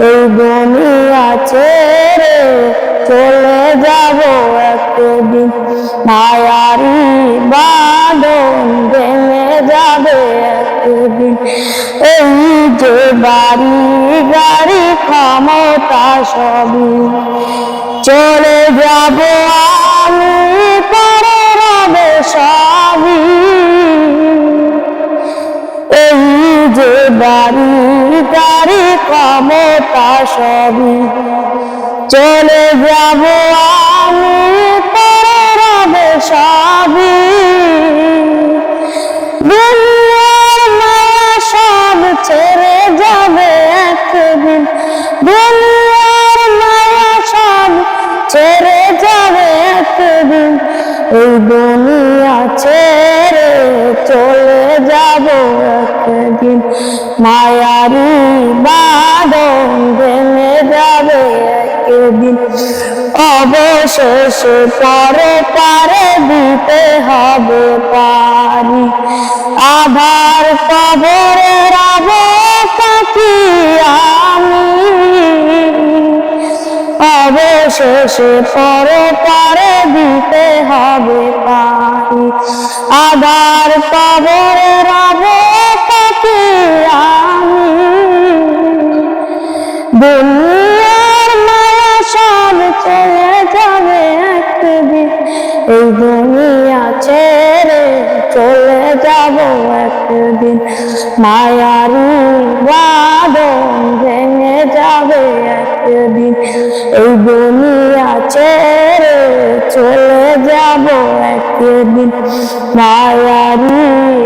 এই আছে রে, চলে যাব একদিন। মায়ারি বাঁধন ভেঙে যাবে একদিন। এই যে বাড়ি গাড়ি ক্ষমতা সবই। চলে যাব যে বাড়ি গাড়ি ক্ষমতা সবই। চলে যাব আমি পরে রবে সবই। সব ছেড়ে যাবে একদিন। দুনিয়ার মায়া সব ছেড়ে যাবে একদিন। এই দুনিয়া ছেড়ে চলে যাব মায়ারি ভেঙে যাবে একদিন। অবশেষে পরে পারে দিতে হবে পারি। আধার কবরে রাব কাকি আমি। অবশেষে পরে পরে দুনিয়ার মায়া সব চলে যাবে একদিন। এই দুনিয়া ছেড়ে চলে যাব একদিন। মায়ারি বাদন ভেঙে যাবে একদিন। এই দুনিয়া ছেড়ে চলে যাব একদিন। মায়ারি